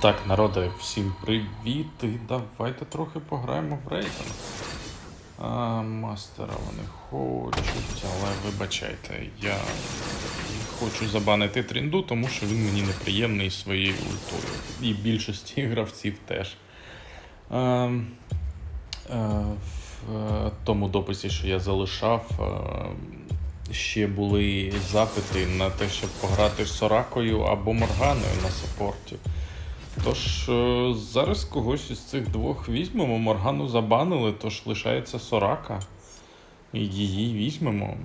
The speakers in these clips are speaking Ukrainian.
Так, народи, всім привіт. І давайте трохи пограємо в рейтинг. А, мастера вони хочуть, але вибачайте, я хочу забанити тренду, тому що він мені неприємний своєю ультою. І більшості гравців теж. А, а, в е, тому дописі, що я залишав, е, ще були запити на те, щоб пограти з Соракою або Морганою на саппорті. Тож е, зараз когось із цих двох візьмемо. Моргану забанили, тож лишається Сорака. Її візьмемо.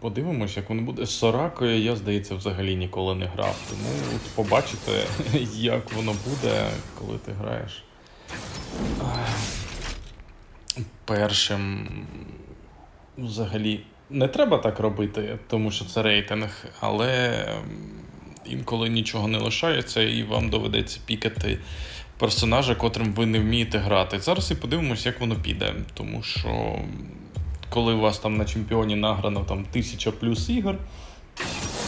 Подивимось, як воно буде. З Соракою я, здається, взагалі ніколи не грав. Тому побачите, як воно буде, коли ти граєш. Першим взагалі не треба так робити, тому що це рейтинг, але інколи нічого не лишається, і вам доведеться пікати персонажа, котрим ви не вмієте грати. Зараз і подивимось, як воно піде. Тому що коли у вас там на чемпіоні награно там тисяча плюс ігор,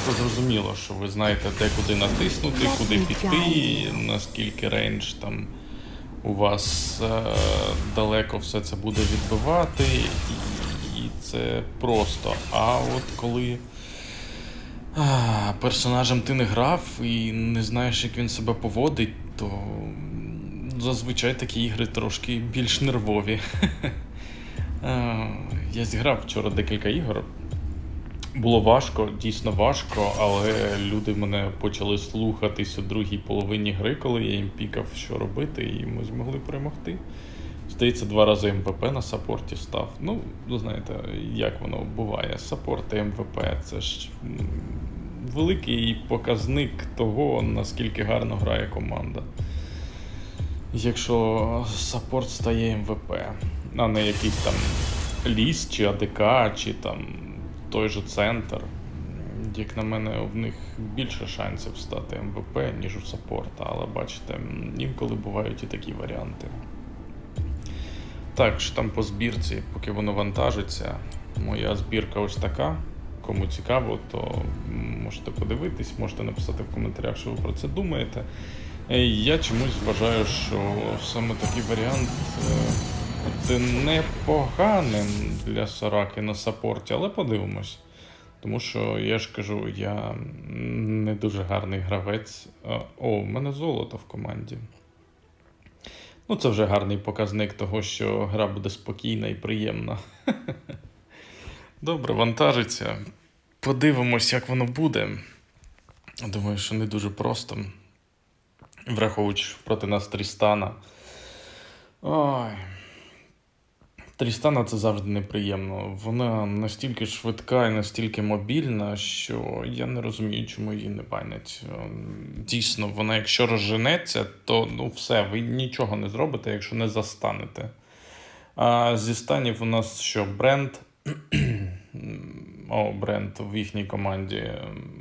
то зрозуміло, що ви знаєте, де куди натиснути, куди піти, наскільки рейндж там у вас е, далеко все це буде відбивати, і, і це просто. А от коли персонажем ти не грав і не знаєш, як він себе поводить, то зазвичай такі ігри трошки більш нервові. Я зіграв вчора декілька ігор. Було важко, дійсно важко, але люди мене почали слухатись у другій половині гри, коли я їм пікав, що робити, і ми змогли перемогти. Здається, два рази МВП на саппорті став. Ну, ви знаєте, як воно буває. Саппорт і МВП це ж великий показник того, наскільки гарно грає команда. Якщо саппорт стає МВП, а не якийсь там ліс, чи АДК, чи там той же центр. Як на мене, в них більше шансів стати МВП, ніж у саппорта, але бачите, інколи бувають і такі варіанти. Так, що там по збірці, поки воно вантажиться, моя збірка ось така. Кому цікаво, то можете подивитись, можете написати в коментарях, що ви про це думаєте. Е, Я чомусь вважаю, що саме такий варіант е, буде непоганим для Сораки на саппорті, але подивимось. Тому що я ж кажу, я не дуже гарний гравець. О, в мене золото в команді. Ну, це вже гарний показник того, що гра буде спокійна і приємна. Добре, вантажиться. Подивимось, як воно буде. Думаю, що не дуже просто. Враховуючи проти нас Трістана. Ой. Трістана це завжди неприємно. Вона настільки швидка і настільки мобільна, що я не розумію, чому її не банять. Ем, Дійсно, вона, якщо розженеться, то ну все, ви нічого не зробите, якщо не застанете. А зі станів у нас що бренд. О, бренд в їхній команді. ем,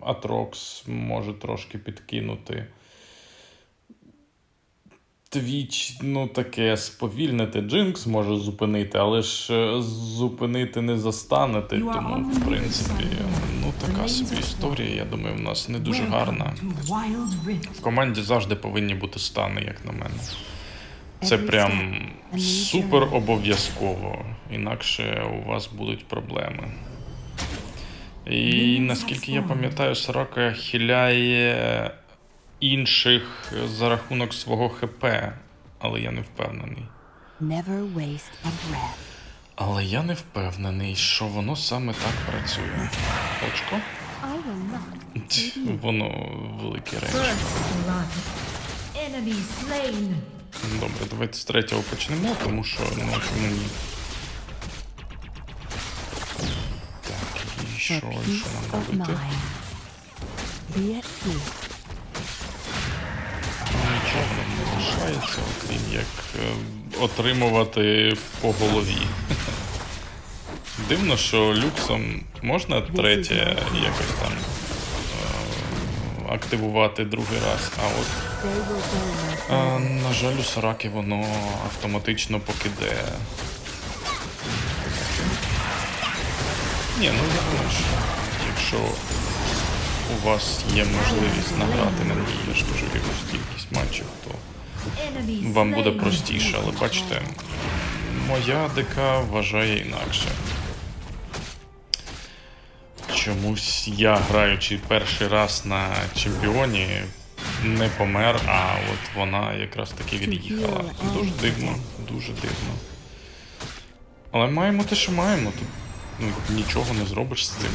Атрокс може трошки підкинути. Твіч, ну таке сповільнити Джинкс може зупинити, але ж е, зупинити не застанете. Тому, в принципі, ну така собі історія. Я думаю, в нас не дуже гарна. В команді завжди повинні бути стани, як на мене. Це прям супер обов'язково, інакше у вас будуть проблеми. І наскільки я пам'ятаю, Сорока хиляє інших за рахунок свого ХП, але я не впевнений. Never waste a breath. Але я не впевнений, що воно саме так працює. Очко? Воно. Enemy slain. Добре, давайте з третього почнемо, тому що ну чому ні. Так, і що, і що нам робити? Нічого не лишається, окрім як е, отримувати по голові. Дивно, що люксом можна третє якось там е, активувати другий раз, а от. Е, на жаль, у Сараки воно автоматично покидає. Ні, ну я думаю, що якщо у вас є можливість награти на ній, я ж кажу, якусь кількість матчів, то вам буде простіше, але бачите, моя ДК вважає інакше. Чомусь я, граючи перший раз на чемпіоні, не помер, а от вона якраз таки від'їхала. Дуже дивно, дуже дивно. Але маємо те, що маємо. Ну, нічого не зробиш з цим.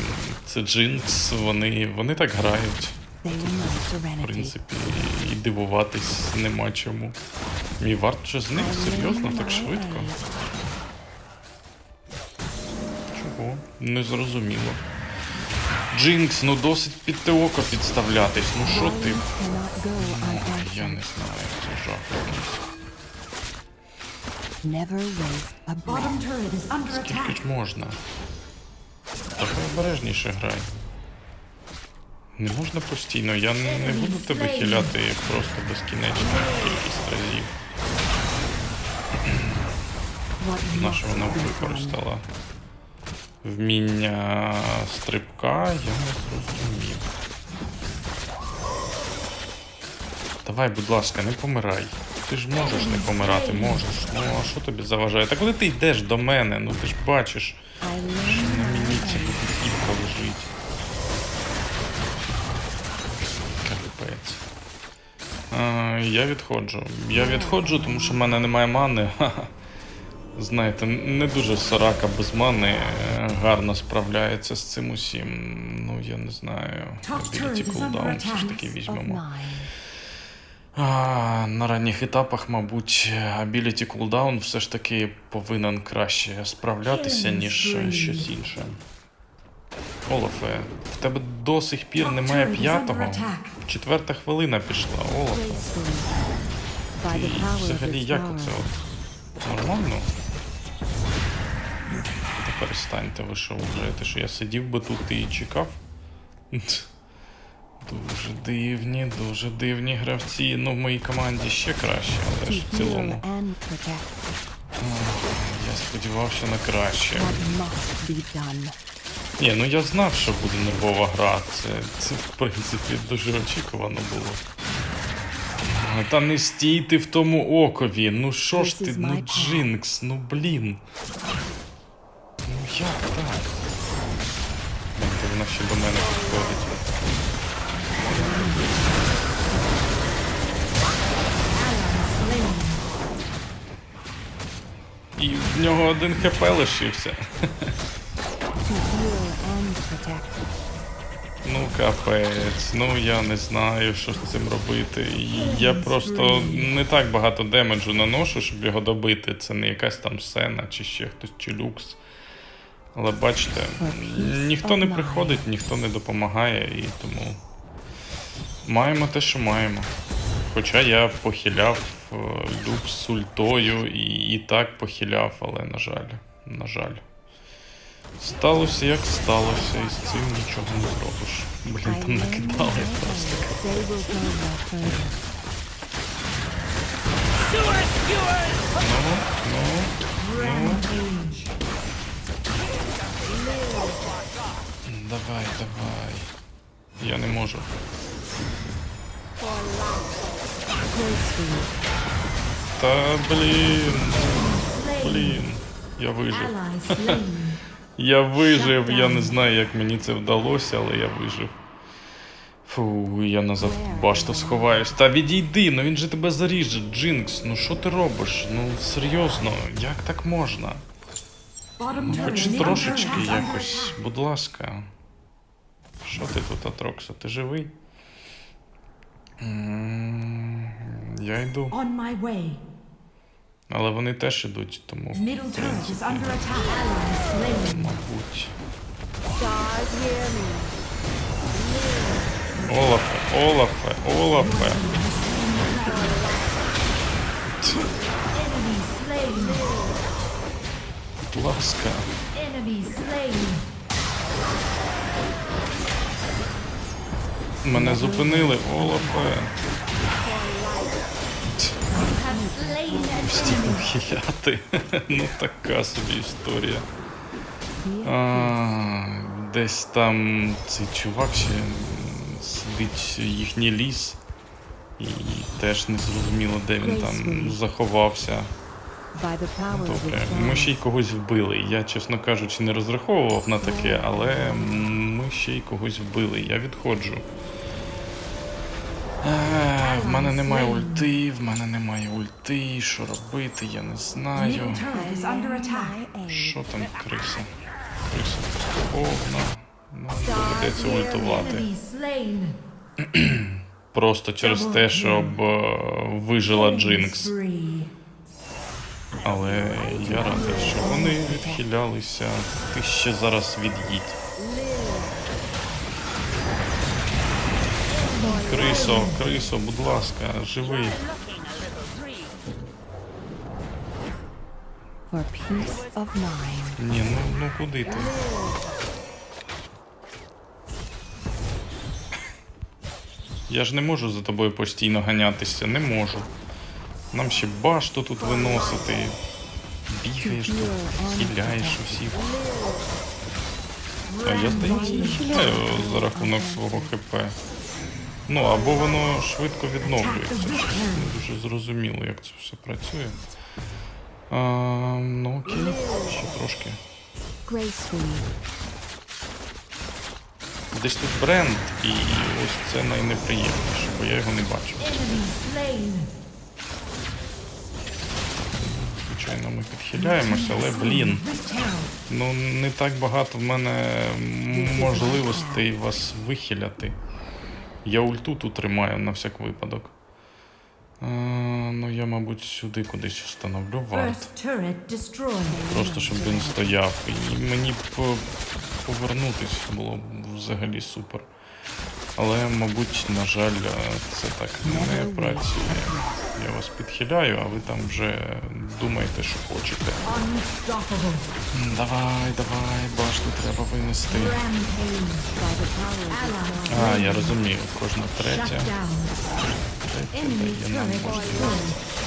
Це Джинкс, вони, вони так грають. В принципі, і дивуватись нема чому. Мій варт вже зник, I серйозно, так швидко. Чого? Незрозуміло. Джинкс, ну досить під те око підставлятись. Ну що ти? Ой, Я не знаю, це жах якийсь. Скільки можна? Давай обережніше грай. Не можна постійно, я не, не буду тебе хиляти просто безкінечну кількість разів. Наша вона використала вміння стрибка, я не зрозумів. Давай, будь ласка, не помирай. Ти ж можеш не помирати, можеш. Ну а що тобі заважає? Та куди ти йдеш до мене? Ну ти ж бачиш, що на мені ця вибухівка лежить. Капець. А, я відходжу. Я відходжу, тому що в мене немає мани. Знаєте, не дуже сорака без мани е, гарно справляється з цим усім. Ну, я не знаю. Ability cooldown все ж таки візьмемо. На ранніх етапах, мабуть, Ability Cooldown все ж таки повинен краще справлятися, ніж щось інше. Олафе, в тебе до сих пір немає п'ятого. Четверта хвилина пішла, Олафе. Ти взагалі як оце от? Нормально? Та перестаньте, ви що вважаєте, що я сидів би тут і чекав? Дуже дивні, дуже дивні гравці. Ну, в моїй команді ще краще, але ж в цілому. Я сподівався на краще. Ні, ну я знав, що буде нервова гра. Це, це в принципі дуже очікувано було. Та не стійте в тому окові. Ну що ж ти, ну. Джинкс, ну блін. Ну як так? Вона ще до мене І в нього один хп лишився. Ну, капець, ну я не знаю, що з цим робити. Я просто не так багато демеджу наношу, щоб його добити. Це не якась там сцена, чи ще хтось, чи люкс. Але бачите, ніхто не приходить, ніхто не допомагає, і тому маємо те, що маємо. Хоча я похиляв е, з ультою і, і так похиляв, але на жаль, на жаль. Сталося як сталося, і з цим нічого не зробиш. Блін, там накидали просто. further. Ну, ну, давай, давай. Я не можу. Та блін, блін. Я вижив. Я вижив, я не знаю, як мені це вдалося, але я вижив. Фу, я назад башту сховаюсь. Та відійди, ну він же тебе заріже, Джинкс. Ну що ти робиш? Ну серйозно, як так можна? Turret Хоч трошечки якось, будь ласка. Що ти тут, Атрокса? Ти живий? Я йду. On my way. Але вони теж ідуть, тому. в принципі. Мабуть. Олафе, Олафе, Олафе. Будь ласка. Мене зупинили, Олафе. Хіляти. Ну така собі історія. А, десь там цей чувак ще летить їхній ліс. І теж не зрозуміло, де він там заховався. Добре, ми ще й когось вбили. Я, чесно кажучи, не розраховував на таке, але ми ще й когось вбили. Я відходжу. Е, в мене немає ульти, в мене немає ульти. Що робити, я не знаю. Що там криса? Криса повна. Ну, доведеться ультувати. Просто через те, щоб е, вижила Джинкс. Але я радий, що вони відхилялися. Ти ще зараз від'їдь. Крисо, крисо, будь ласка, живи. for peace of mind. Ні, ну, ну куди ти? Я ж не можу за тобою постійно ганятися, не можу. Нам ще башту тут виносити. Бігаєш тут, хиляєш усіх. А я здається, не хиляю за рахунок свого ХП. Ну, або воно швидко відновлюється. Не дуже зрозуміло, як це все працює. А, ну окей, ще трошки. Десь тут бренд, і ось це найнеприємніше, бо я його не бачу. Звичайно, ми підхиляємося, але блін. Ну не так багато в мене можливостей вас вихиляти. Я ульту тут тримаю на всяк випадок. А, ну я, мабуть, сюди кудись встановлю варт. Просто щоб він стояв. І мені б повернутися було б взагалі супер. Але, мабуть, на жаль, це так не працює. Я вас підхиляю, а ви там вже думаєте, що хочете. Давай, давай, башту треба винести. А, я розумію, кожна третя, третя дає нам можливість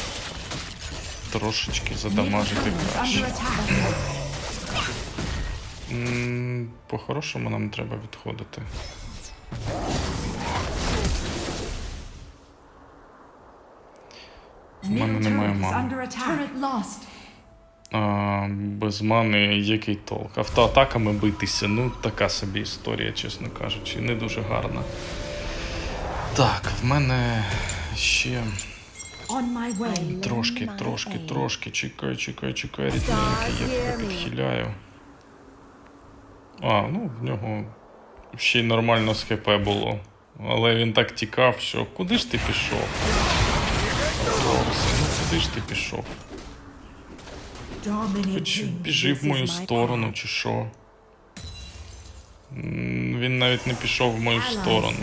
трошечки задамажити краще. По-хорошому нам треба відходити. У мене немає мани. А, без мани який толк? Автоатаками битися, ну така собі історія, чесно кажучи, не дуже гарна. Так, в мене ще трошки, трошки, трошки. Чекай, чекай, чекай, рідненький, я тебе підхиляю. А, ну в нього ще й нормально з ХП було. Але він так тікав, що куди ж ти пішов? Куди ж ти пішов? Хоч біжи в мою сторону, чи що. Він навіть не пішов в мою сторону.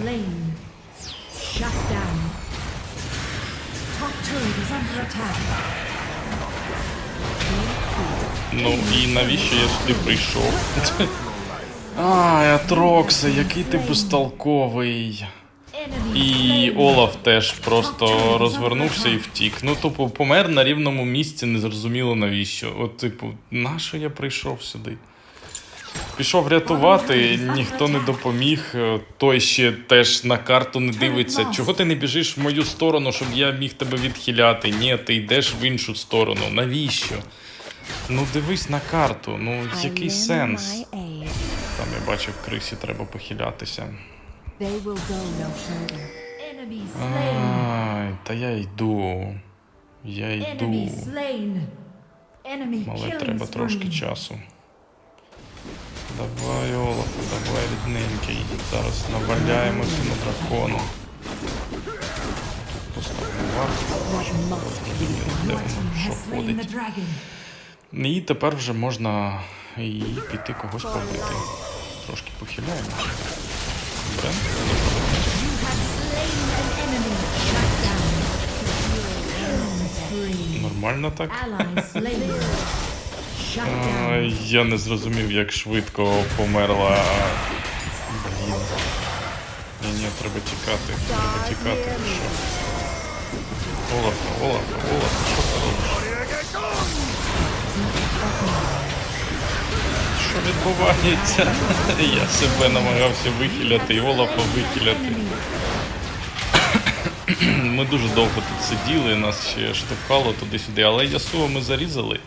Ну і навіщо я сюди прийшов? А, Атрокса, який ти безтолковий. І. Олаф теж просто розвернувся і втік. Ну, тупо, помер на рівному місці, незрозуміло навіщо. От, типу, нащо я прийшов сюди? Пішов рятувати, ніхто не допоміг. Той ще теж на карту не дивиться. Чого ти не біжиш в мою сторону, щоб я міг тебе відхиляти? Ні, ти йдеш в іншу сторону. Навіщо? Ну дивись на карту. Ну який сенс? Там я бачив, крисі треба похилятися. They will go no further. Enemy slain. Ай, та я йду. Я Enemy йду. slain. Enemy Але killing треба трошки spree. часу. Давай, Олафе, давай, рідненький. Зараз наваляємося на дракону. Тут What must be done? де Your воно, що has slain the ходить. dragon. І тепер вже можна і піти когось побити. Трошки похиляємо. Spree. Нормально так? А. Я не зрозумів, як швидко померла. Блін. Ні, ні, треба тікати. Треба тікати. Що? Олафа, Олафа, Олафа, що Що відбувається? Я себе намагався вихиляти і Олафа вихиляти. Ми дуже довго тут сиділи, нас ще штовхало туди-сюди, але Ясуо ми зарізали.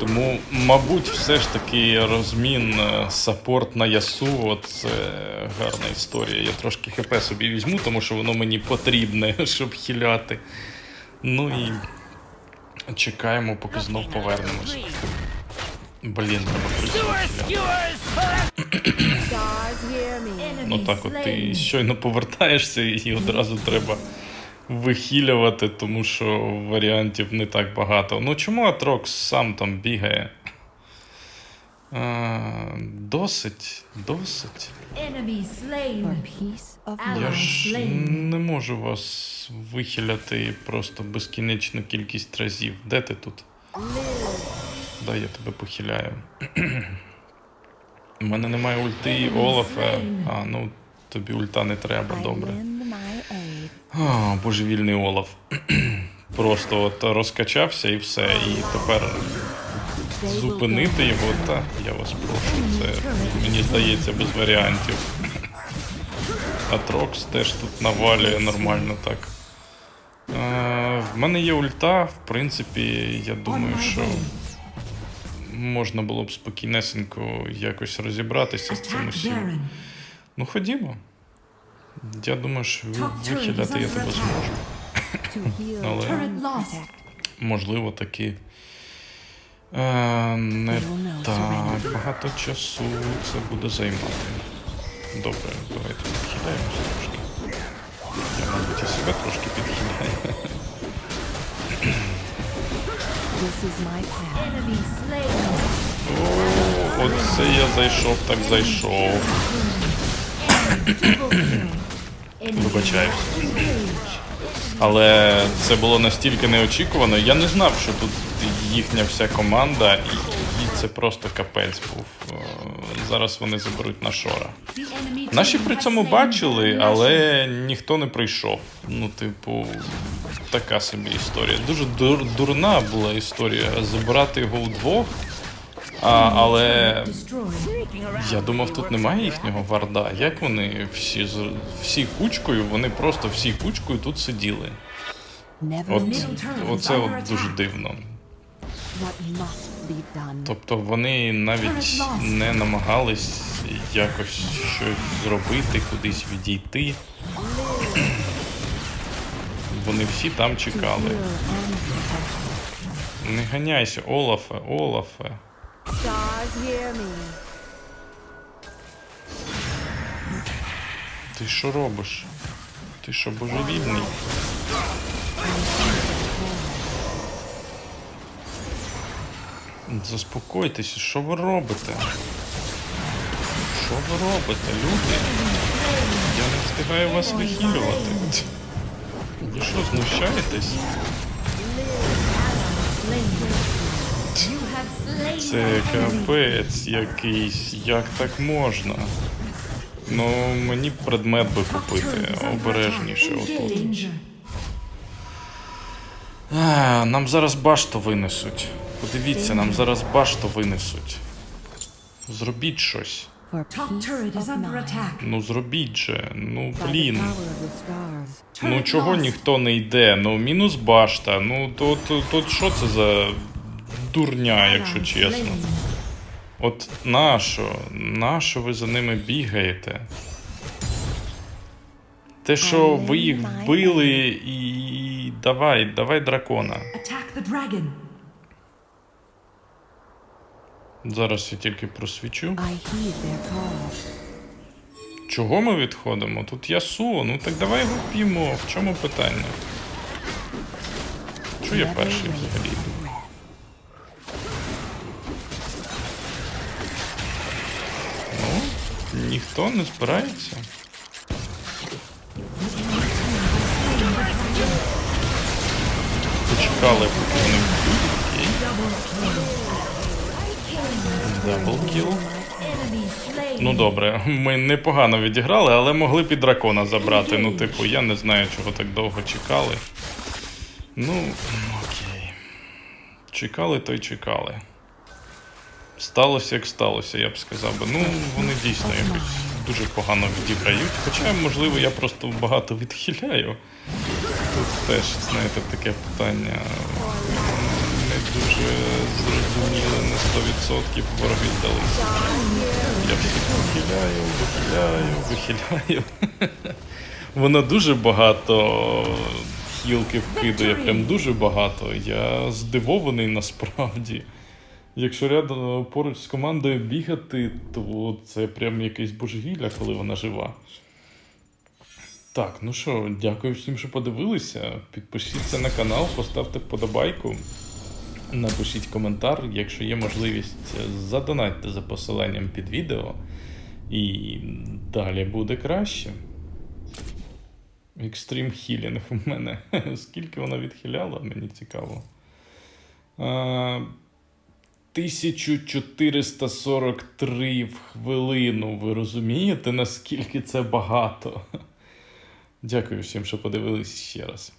Тому, мабуть, все ж таки розмін е, саппорт на Ясуо це гарна історія. Я трошки хп собі візьму, тому що воно мені потрібне, щоб хіляти. Ну і чекаємо, поки знов повернемось. Блін, Ну так, от ти щойно повертаєшся і одразу треба вихилювати, тому що варіантів не так багато. Ну чому Атрокс сам там бігає? А, досить, досить. Я ж не можу вас вихиляти просто безкінечну кількість разів. Де ти тут? Дай я тебе похиляю. У мене немає ульти і Олафа. А, ну тобі ульта не треба, добре. А, божевільний Олаф. Просто от розкачався і все. І тепер зупинити його, та я вас прошу. Це мені здається без варіантів. А Трокс теж тут навалює нормально так. Е, в мене є ульта, в принципі, я думаю, що. Можна було б спокійнесенько якось розібратися з цим усім. Ну ходімо. Я думаю, що вихиляти я тебе зможу. Але-. Можливо, таки. Е, не так багато часу це буде займати. Добре, давайте підхиляємося трошки. Я, мабуть, і себе трошки підхиляю. О, оце я зайшов, так зайшов. Вибачаюсь. Але це було настільки неочікувано. Я не знав, що тут їхня вся команда, і, це просто капець був. Е, Зараз вони заберуть на шора. Наші при цьому бачили, але ніхто не прийшов. Ну, типу, така собі історія. Дуже дур, дурна була історія забирати його удвох. А, але я думав, тут немає їхнього варда. Як вони всі всі кучкою, вони просто всі кучкою тут сиділи. От оце от дуже дивно. Тобто вони навіть не намагались якось щось зробити, кудись відійти. Вони всі там чекали. Не ганяйся, Олафе, Олафе. Ти що робиш? Ти що божевільний? Заспокойтеся, що ви робите? Що ви робите, люди? Я не встигаю вас вихилювати. Ви що, знущаєтесь? Це капець якийсь, як так можна? Ну, мені предмет би купити, обережніше отут. А, нам зараз башту винесуть. Подивіться, нам зараз башту винесуть. Зробіть щось. Ну зробіть же. Ну блін. Ну чого ніхто не йде? Ну мінус башта. Ну то, то що це за дурня, якщо чесно. От нащо? Нащо ви за ними бігаєте? Те, що ви їх вбили і. Давай, давай дракона. Зараз я тільки просвічу. Чого ми відходимо? Тут Ясуо, ну так давай його. В чому питання? Що я перший взагалі? Ну, ніхто не збирається. Почекали, поки вони Даблкіл. Ну добре, ми непогано відіграли, але могли і дракона забрати. Ну, типу, я не знаю, чого так довго чекали. Ну, окей. Чекали, то й чекали. Сталося, як сталося, я б сказав би. Ну, вони дійсно якось дуже погано відіграють. Хоча, можливо, я просто багато відхиляю. Тут теж, знаєте, таке питання дуже зрозуміле, не 100% вороги здалися. Я всіх вихиляю, вихиляю, вихиляю. Воно дуже багато хілки вкидує, прям дуже багато. Я здивований насправді. Якщо рядом поруч з командою бігати, то це прям якесь божевілля, коли вона жива. Так, ну що, дякую всім, що подивилися. Підпишіться на канал, поставте вподобайку, напишіть коментар. Якщо є можливість, задонатьте за посиланням під відео. І далі буде краще. Екстрім хілінг в мене. Скільки вона відхиляла, мені цікаво. 1443 в хвилину. Ви розумієте, наскільки це багато? Дякую всім, що подивились ще раз.